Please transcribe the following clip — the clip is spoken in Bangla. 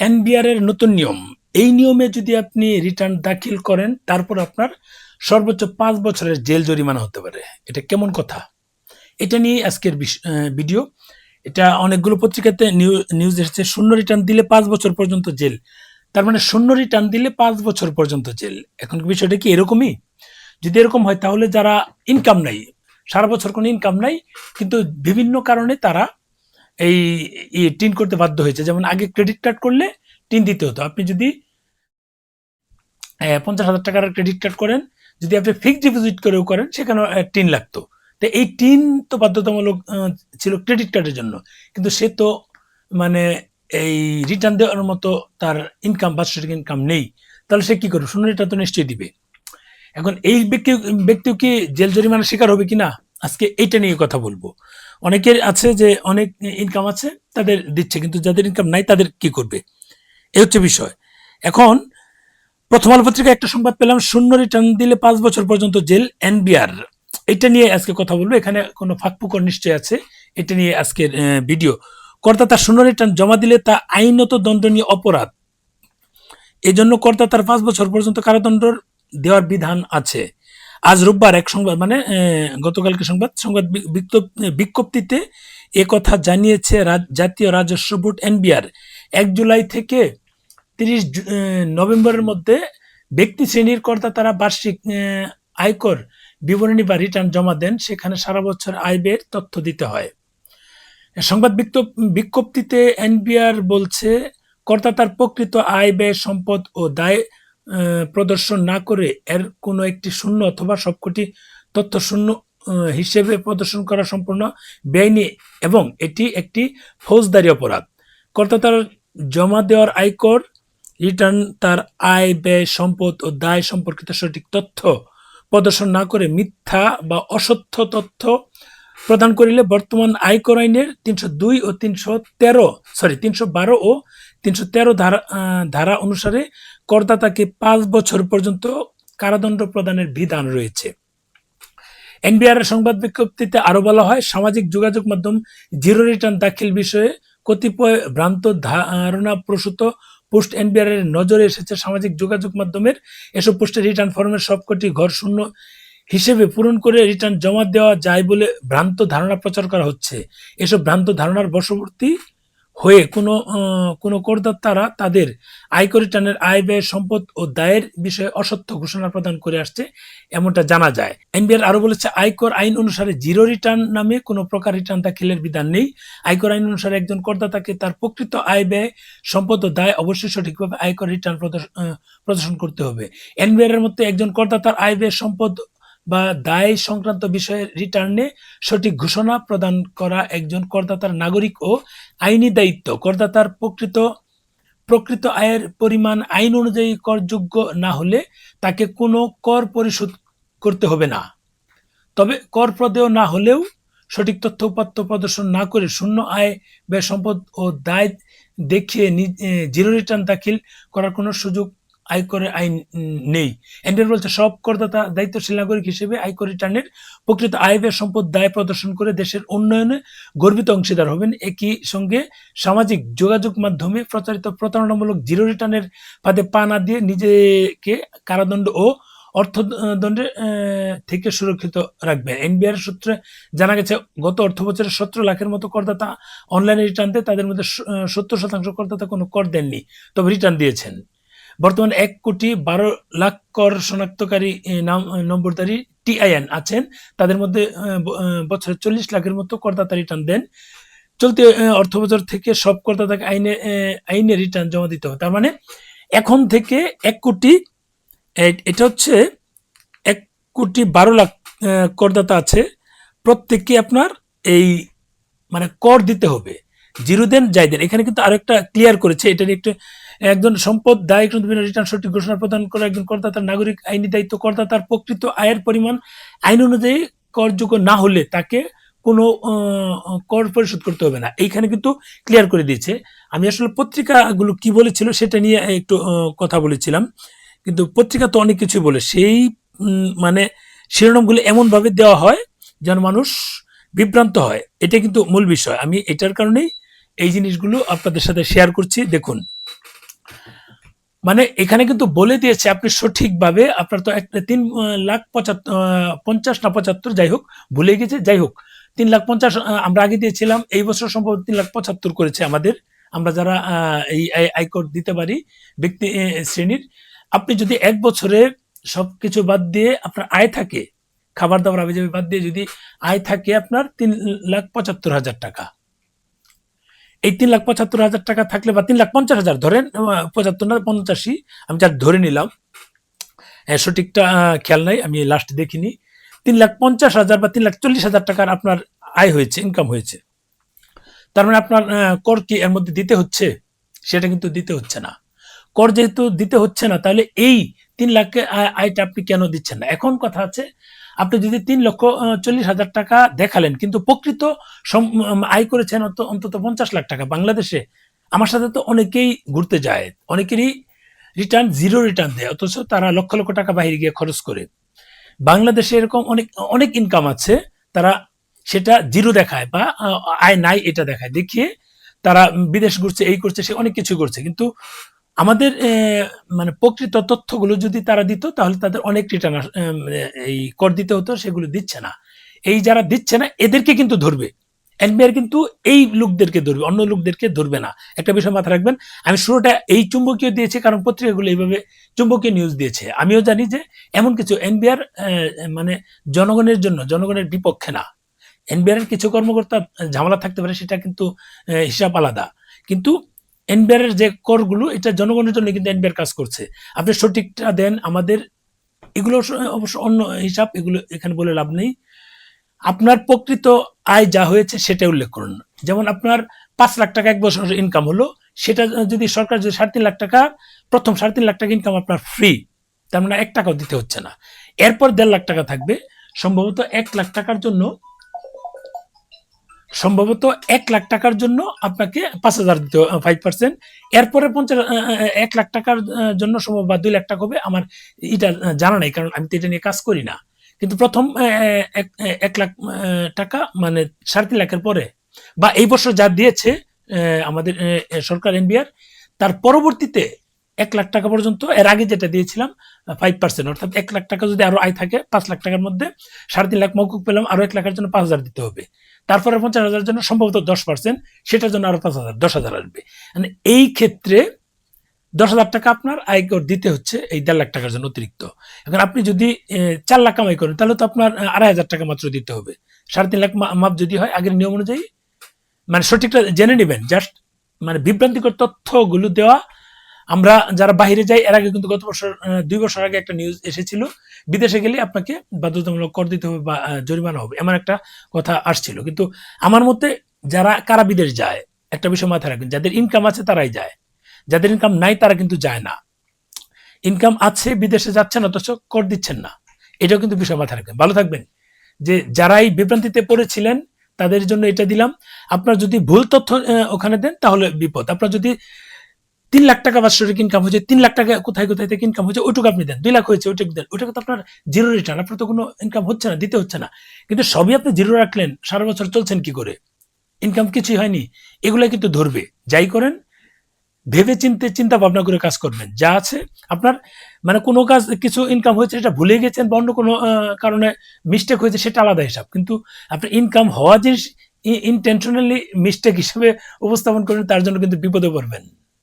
এনবিআর এর নতুন নিয়ম। এই নিয়মে যদি আপনি রিটার্ন দাখিল করেন, তারপর আপনার সর্বোচ্চ পাঁচ বছরের জেল জরিমানা হতে পারে। এটা কেমন কথা? এটা নিয়ে আজকের ভিডিও এটা অনেকগুলো পত্রিকাতে নিউ- নিউজ এসেছে, শূন্য রিটার্ন দিলে পাঁচ বছর পর্যন্ত জেল। তার মানে শূন্য রিটার্ন দিলে পাঁচ বছর পর্যন্ত জেল। এখন বিষয়টা কি এরকমই? যদি এরকম হয়, তাহলে যারা ইনকাম নাই সারা বছর কোনো ইনকাম নাই কিন্তু বিভিন্ন কারণে তারা এই টিন করতে বাধ্য হয়েছে। যেমন আগে ক্রেডিট কার্ড করলে টিন দিতে হতো। আপনি যদি পঞ্চাশ হাজার টাকার ক্রেডিট কার্ড করেন, যদি আপনি ফিক্সড ডিপোজিট করেও করেন সেখানে টিন লাগতো। তো এই টিন তো বাধ্যতামূলক ছিল ক্রেডিট কার্ডের জন্য। কিন্তু সে তো মানে এই রিটার্ন দেওয়ার মতো তার ইনকাম বাৎসরিক ইনকাম নেই। তাহলে সে কি করবে? শূন্য রিটার্ন তো নিশ্চয়ই দিবে। এখন এই ব্যক্তি ব্যক্তিও কি জেল জরিমানার শিকার হবে কিনা? আজকে এইটা নিয়ে কথা বলব। অনেকের আছে যে অনেক ইনকাম আছে, তাদের দিচ্ছে, কিন্তু যাদের ইনকাম নাই তাদের কি করবে? এই হচ্ছে বিষয়। এখন প্রথম আলো পত্রিকায় একটা সংবাদ পেলাম, শূন্য রিটার্ন দিলে পাঁচ বছর পর্যন্ত জেল এনবিআর। এটা নিয়ে আজকে কথা বলব, এখানে কোনো ফাঁকফুকর নিশ্চয় আছে, এটা নিয়ে আজকের ভিডিও। কর্তা তার শূন্য রিটার্ন জমা দিলে তা আইনত দণ্ডনীয় অপরাধ। এই জন্য কর্তা তার পাঁচ বছর পর্যন্ত কারাদণ্ড দেওয়ার বিধান আছে। আজ রোববার এক সংবাদ মানে গতকালকে সংবাদ সংবাদ বিজ্ঞপ্তিতে কথা জানিয়েছে জাতীয় রাজস্ব বোর্ড এনবিআর। এক জুলাই থেকে তিরিশ নভেম্বরের মধ্যে ব্যক্তি শ্রেণির কর্তা তারা বার্ষিক আয়কর বিবরণী বা রিটার্ন জমা দেন, সেখানে সারা বছর আয় ব্যয়ের তথ্য দিতে হয়। সংবাদ বিজ্ঞপ- বিজ্ঞপ্তিতে এনবিআর বলছে, কর্তা তার প্রকৃত আয় ব্যয়, সম্পদ ও দায় প্রদর্শন না করে এর কোনো একটি শূন্য অথবা সবকটি তথ্য শূন্য হিসেবে প্রদর্শন করা সম্পূর্ণ বেআইনি এবং এটি একটি ফৌজদারি অপরাধ। কর্তা তার জমা দেওয়ার আয়কর, রিটার্ন তার আয়, ব্যয়, সম্পদ ও দায় সম্পর্কিত সঠিক তথ্য প্রদর্শন না করে মিথ্যা বা অসত্য তথ্য প্রদান করিলে বর্তমান আয়কর আইনের তিনশো দুই ও তিনশো তেরো সরি তিনশো বারো ও তিনশো তেরো ধারা ধারা অনুসারে করদাতাকে পাঁচ বছর পর্যন্ত কারাদণ্ড প্রদানের বিধান রয়েছে। এনবিআর সংবাদ বিজ্ঞপ্তিতে আরও বলা হয়, সামাজিক যোগাযোগ মাধ্যম জিরো রিটার্ন দাখিল বিষয়ে কতিপয় ভ্রান্ত ধারণা প্রসূত পোস্ট এনবিআর এর নজরে এসেছে। সামাজিক যোগাযোগ মাধ্যমের এসব পোস্টে রিটার্ন ফর্মের সবকটি ঘর শূন্য হিসেবে পূরণ করে রিটার্ন জমা দেওয়া যায় বলে ভ্রান্ত ধারণা প্রচার করা হচ্ছে। এসব ভ্রান্ত ধারণার বশবর্তী হয়ে কোনো কোনো করদাতারা তাদের আয়কর রিটার্নের আয় ব্যয় সম্পদ ও দায়ের বিষয়ে অসত্য ঘোষণা প্রদান করে আসছে এমনটা জানা যায়। এনবিআর আরও বলেছে, আয়কর আইন অনুসারে জিরো রিটার্ন নামে কোনো প্রকার রিটার্ন দাখিলের বিধান নেই। আয়কর আইন অনুসারে একজন করদাতাকে তার প্রকৃত আয় ব্যয়, সম্পদ ও দায় অবশ্যই সঠিকভাবে আয়কর রিটার্ন প্রদর্শ- প্রদর্শন করতে হবে। এনবিআর এর মধ্যে একজন করদাতার আয় ব্যয়, সম্পদ বা দায় সংক্রান্ত বিষয়ে রিটার্নে সঠিক ঘোষণা প্রদান করা একজন করদাতার নাগরিক ও আইনি দায়িত্ব। করদাতার প্রকৃত প্রকৃত আয়ের পরিমাণ আইন অনুযায়ী করযোগ্য না হলে তাকে কোনো কর পরিশোধ করতে হবে না। তবে কর প্রদেয় না হলেও সঠিক তথ্য উপাত্ত প্রদর্শন না করে শূন্য আয়, ব্যয় সম্পদ ও দায় দেখিয়ে জিরো রিটার্ন দাখিল করার কোনো সুযোগ আয়করের আইন নেই। এনবিআর বলছে, সব করদাতা দায়িত্বশীল নাগরিক হিসেবে আয়কর রিটার্নের প্রকৃত আয় সম্পদ দায় প্রদর্শন করে দেশের উন্নয়নে গর্বিত অংশীদার হবেন। একই সঙ্গে সামাজিক যোগাযোগ মাধ্যমে প্রচারিত প্রতারণামূলক জিরো রিটার্নের ফাঁদে পা না দিয়ে নিজেকে কারাদণ্ড ও অর্থদণ্ডের থেকে সুরক্ষিত রাখবে এনবিআর সূত্রে জানা গেছে, গত অর্থ বছরে সতেরো লাখের মতো করদাতা অনলাইনে রিটার্ন দেয়। তাদের মধ্যে সত্তর শতাংশ করদাতা কোনো কর দেননি, তবে রিটার্ন দিয়েছেন। বর্তমানে এক কোটি বারো লাখ কর শনাক্তকারী নাম নম্বরদারি টিআইএন আছেন। তাদের মধ্যে বছরে চল্লিশ লাখের মতো করদাতা রিটার্ন দেন। চলতি অর্থ বছর থেকে সব করদাতাকে আইনে আইনে রিটার্ন জমা দিতে হবে তার মানে এখন থেকে এক কোটি এটা হচ্ছে এক কোটি বারো লাখ করদাতা আছে। প্রত্যেককে আপনার এই মানে কর দিতে হবে। জিরো দেন, যাই দেন। এখানে কিন্তু আরেকটা ক্লিয়ার করেছে। এটা নিয়ে একটু একজন সম্পদ দায় রিটার্ন সঠিক ঘোষণা প্রদান করা একজন করদাতার নাগরিক আইনি দায়িত্ব, করদাতার প্রকৃত আয়ের পরিমাণ আইন অনুযায়ী করযোগ্য না হলে তাকে কোনো কর পরিশোধ করতে হবে না। এইখানে কিন্তু ক্লিয়ার করে দিয়েছে। আমি আসলে পত্রিকাগুলো কি বলেছিল সেটা নিয়ে একটু কথা বলেছিলাম। কিন্তু পত্রিকা তো অনেক কিছু বলে। সেই মানে শিরোনামগুলো এমনভাবে দেওয়া হয় যেন মানুষ বিভ্রান্ত হয়। এটা কিন্তু মূল বিষয়। আমি এটার কারণেই এই জিনিসগুলো আপনাদের সাথে শেয়ার করছি। দেখুন মানে এখানে কিন্তু বলে দিয়েছে আপনি সঠিকভাবে আপনার তো একটা তিন লাখ পঁচাত্তর পঞ্চাশ না পঁচাত্তর, যাই হোক, ভুলে গেছে, যাই হোক। তিন লাখ পঞ্চাশ আমরা আগে দিয়েছিলাম, এই বছর সম্ভব তিন লাখ পঁচাত্তর করেছে আমাদের। আমরা যারা এই আয়- আয়কর দিতে পারি, ব্যক্তি শ্রেণির, আপনি যদি এক বছরে সব কিছু বাদ দিয়ে আপনার আয় থাকে, খাবার দাবার আবে বাদ দিয়ে যদি আয় থাকে আপনার তিন লাখ পঁচাত্তর হাজার টাকা। এই তিন লাখ পঁচাত্তর হাজার টাকা থাকলে বা তিন লাখ পঞ্চাশ হাজার, ধরেন পঁচাত্তর না পঞ্চাশি আমি যা ধরে নিলাম সঠিকটা খেয়াল নাই, আমি লাস্ট দেখিনি। তিন লাখ পঞ্চাশ হাজার বা তিন লাখ চল্লিশ হাজার টাকার আপনার আয় হয়েছে ইনকাম হয়েছে। তার মানে আপনার কর কি এর মধ্যে দিতে হচ্ছে? সেটা কিন্তু দিতে হচ্ছে না। কর যেহেতু দিতে হচ্ছে না, তাহলে এই তিন লাখ আয়টা আপনি কেন দিচ্ছেন না? এখন কথা আছে আপনি যদি তিন লক্ষ চল্লিশ হাজার টাকা দেখালেন, কিন্তু প্রকৃত আয় করেছেন অন্ত- অন্তত পঞ্চাশ লাখ টাকা বাংলাদেশে, আমার সাথে তো অনেকেই ঘুরতে যায়, অনেকেরই রিটার্ন জিরো রিটার্ন দেয়, অথচ তারা লক্ষ লক্ষ টাকা বাইরে গিয়ে খরচ করে। বাংলাদেশে এরকম অনেক অনেক ইনকাম আছে, তারা সেটা জিরো দেখায় বা আয় নাই এটা দেখায়। দেখিয়ে তারা বিদেশ ঘুরছে, এই করছে, সে অনেক কিছু করছে, কিন্তু আমাদের মানে প্রকৃত তথ্যগুলো যদি তারা দিত, তাহলে তাদের অনেক রিটার্ন এই কর দিতে হতো, সেগুলো দিচ্ছে না। এই যারা দিচ্ছে না, এদেরকে কিন্তু ধরবে। এনবিআর কিন্তু এই লোকদেরকে ধরবে, অন্য লোকদেরকে ধরবে না। একটা বিষয় মাথায় রাখবেন, আমি শুরুটা এই চুম্বকীয় দিয়েছি, কারণ পত্রিকাগুলো এইভাবে চুম্বকীয় নিউজ দিয়েছে। আমিও জানি যে, এমন কিছু এনবিআর মানে জনগণের জন্য, জনগণের বিপক্ষে না। এনবিআর কিছু কর্মকর্তা ঝামেলা থাকতে পারে, সেটা কিন্তু হিসাব আলাদা। কিন্তু এনবিআর এর যে করগুলো এটা জনগণের জন্য কিন্তু এনবিআর কাজ করছে। আপনি সঠিকটা দেন, আমাদের এগুলো অবশ্য অন্য হিসাব, এগুলো এখানে বলে লাভ নেই। আপনার প্রকৃত আয় যা হয়েছে সেটা উল্লেখ করুন। যেমন আপনার পাঁচ লাখ টাকা এক বছর ইনকাম হলো, সেটা যদি সরকার যদি সাড়ে তিন লাখ টাকা, প্রথম সাড়ে তিন লাখ টাকা ইনকাম আপনার ফ্রি তার মানে এক টাকাও দিতে হচ্ছে না। এরপর দেড় লাখ টাকা থাকবে। সম্ভবত এক লাখ টাকার জন্য সম্ভবত এক লাখ টাকার জন্য আপনাকে পাঁচ হাজার দিতে ফাইভ পার্সেন্ট এরপরে পঞ্চাশ এক লাখ টাকার জন্য সম্ভব বা দুই লাখ টাকা হবে, আমার এটা জানা নেই, কারণ আমি তো এটা নিয়ে কাজ করি না। কিন্তু প্রথম এক লাখ টাকা মানে সাড়ে তিন লাখের পরে, বা এই বছর যা দিয়েছে আমাদের সরকার এনবিআর, তার পরবর্তীতে এক লাখ টাকা পর্যন্ত, এর আগে যেটা দিয়েছিলাম ফাইভ পার্সেন্ট অর্থাৎ এক লাখ টাকা যদি আরও আয় থাকে, পাঁচ লাখ টাকার মধ্যে সাড়ে তিন লাখ মৌকুব পেলাম, আরও এক লাখের জন্য পাঁচ হাজার দিতে হবে। তারপরে পঞ্চাশ হাজারের জন্য সম্ভবত দশ পার্সেন্ট সেটার জন্য আরও পাঁচ হাজার, দশ হাজার আসবে। মানে এই ক্ষেত্রে দশ হাজার টাকা আপনার আয়কর দিতে হচ্ছে এই দেড় লাখ টাকার জন্য অতিরিক্ত। এখন আপনি যদি চার লাখ কামাই করেন, তাহলে তো আপনার আড়াই হাজার টাকা মাত্র দিতে হবে। সাড়ে তিন লাখ মাপ যদি হয়, আগের নিয়ম অনুযায়ী মানে সঠিকটা জেনে নেবেন জাস্ট মানে বিভ্রান্তিকর তথ্যগুলো দেওয়া আমরা যারা বাইরে যাই, এর আগে কিন্তু গত বছর দুই বছর আগে একটা নিউজ এসেছিল, বিদেশে গেলে আপনাকে বাধ্যতামূলক কর দিতে হবে বা জরিমানা হবে, এমন একটা কথা আসছিল। কিন্তু আমার মতে যারা, কারা বিদেশ যায়, একটা বিষয় মাথায় রাখবেন, যাদের ইনকাম আছে তারাই যায়, যাদের ইনকাম নাই তারা কিন্তু যায় না। ইনকাম আছে, বিদেশে যাচ্ছেন, অথচ কর দিচ্ছেন না, এটাও কিন্তু বিষয় মাথায় রাখবেন। ভালো থাকবেন। যে যারাই বিভ্রান্তিতে পড়েছিলেন, তাদের জন্য এটা দিলাম। আপনার যদি ভুল তথ্য ওখানে দেন, তাহলে বিপদ। আপনার যদি তিন লাখ টাকা বাৎসরিক ইনকাম হয়েছে, তিন লাখ টাকা কোথায় কোথায় থেকে ইনকাম হয়েছে, ওইটুকু আপনি দেন। দুই লাখ হয়েছে, ওইটুকু দেন। ওইটাকে তো আপনার জিরো রিটার্ন আপনার তো কোনো ইনকাম হচ্ছে না, দিতে হচ্ছে না। কিন্তু সবই আপনি জিরো রাখলেন, সারা বছর চলছেন কি করে? ইনকাম কিছুই হয়নি। এগুলো কিন্তু ধরবে। যাই করেন, ভেবে চিনতে চিন্তা ভাবনা করে কাজ করবেন। যা আছে, আপনার মানে কোনো কাজ, কিছু ইনকাম হয়েছে সেটা ভুলে গেছেন বা অন্য কোনো কারণে মিস্টেক হয়েছে, সেটা আলাদা হিসাব। কিন্তু আপনার ইনকাম হওয়া জিনিস ইনটেনশনালি মিস্টেক হিসেবে উপস্থাপন করেন, তার জন্য কিন্তু বিপদে পড়বেন।